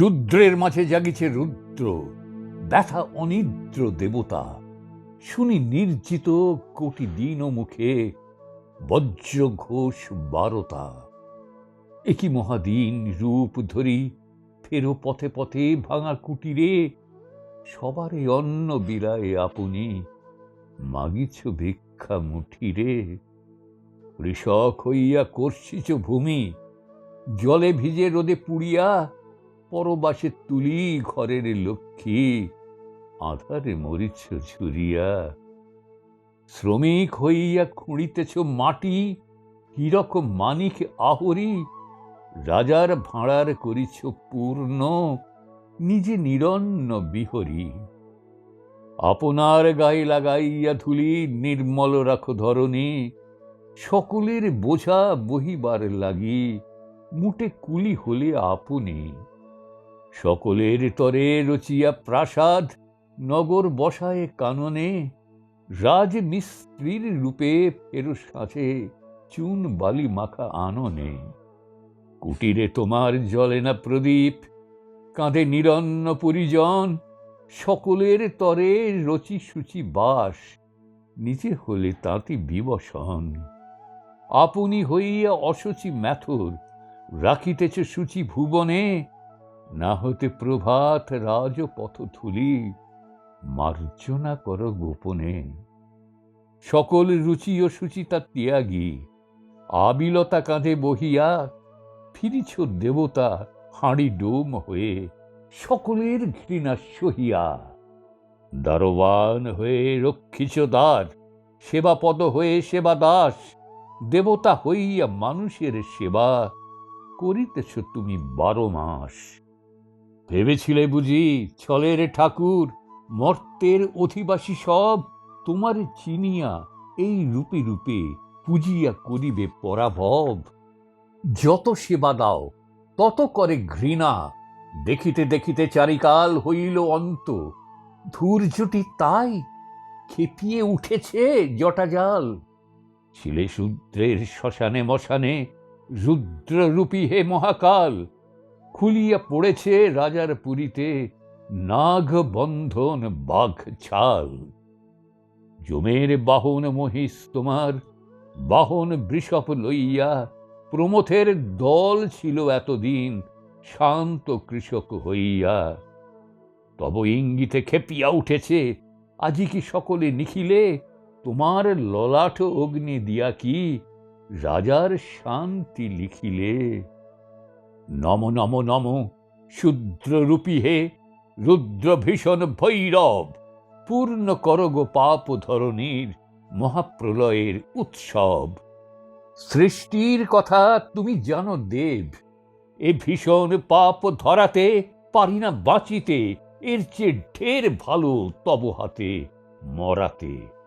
শূদ্রের মাঝে জাগিছে রুদ্র, ব্যথা অনিদ্র দেবতা। শুনি নির্জিত কোটি দিন মুখে বজ্র ঘোষ বারতা। একই মহাদিন রূপ ধরি, ফেরো পথে পথে ভাঙা কুটিরে, সবারে অন্ন বিলায় আপনি, মাগিছ ভিক্ষা মুঠিরে। কৃষক হইয়া করছিছ ভূমি, জলে ভিজে রোদে পুড়িয়া পরবাসে তুলি ঘরের লক্ষ্মী, আধারে মরিচ ঝুরিয়া। শ্রমিক হইয়া খুঁড়িতেছ মাটি, কীরকম মানিক আহরি? রাজার ভাঁড়ার করিছ পূর্ণ, নিজে নিরন্ন বিহরি। আপনার গায়ে লাগাইয়া ধুলি নির্মল রাখো ধরণী, সকলের বোঝা বহিবার লাগি, মুটে কুলি হলে আপনি। সকলের তরে রচিয়া প্রাসাদ নগর বসায় কাননে, রাজ মিস্ত্রির রূপে ফেরো সাথে চুন বালি মাখা আননে। কুটিরে তোমার জলে না প্রদীপ, কাঁধে নিরন্ন পরিজন, সকলের তরে রচি সূচি বাস, নিজে হলে তাঁতি বিবসন। আপনি হইয়া অসুচি ম্যাথর, রাখিতেছে সূচি ভুবনে না হতে প্রভাত রাজ পথথুলি মার্জনা কর গোপনে। সকল রুচি ও সুচিতা ত্যাগী, আবিলতা কাঁধে বহিয়া ফিরিছ দেবতা হাঁড়ি ডোম হয়ে, সকলের ঘৃণা সহিয়া। দারোয়ান হয়ে রক্ষিছ দ্বার, সেবাপদ হয়ে সেবা দাস, দেবতা হইয়া মানুষের সেবা করিতেছ তুমি বারো মাস। ভেবেছিলে বুঝি ছলের ঠাকুর, মর্তের অধিবাসী সব তোমার চিনিয়া এই রূপে রূপে পুজিয়া করিবে পরাভব। যত সেবা দাও, তত করে ঘৃণা। দেখিতে দেখিতে চারিকাল হইল অন্ত। ধূর্যটি তাই খেপিয়ে উঠেছে জটাজাল ছিলে শূদ্রের শ্মশানে মশানে রুদ্ররূপী হে মহাকাল খুলিয়া পড়েছে রাজার পুরীতে নাগ বন্ধন বাঘ ছাল জমের বাহন মহিষ তোমার, বাহন বৃষভ লইয়া, প্রমথের দল ছিল এতদিন শান্ত কৃষক হইয়া। তব ইঙ্গিতে খেপিয়া উঠেছে, আজি কি সকলে নিখিলে, তোমার ললাট অগ্নি দিয়া কি রাজার শান্তি লিখিলে? নম নম নম। শূদ্ররূপী হে রুদ্র ভীষণ ভৈরব, পূর্ণ করগ পাপ ধরণীর মহাপ্রলয়ের উৎসব। সৃষ্টির কথা তুমি জানো দেব, এ ভীষণ পাপ ধরাতে পারি না বাঁচিতে, এর চেয়ে ঢের ভালো তব হাতে মরাতে।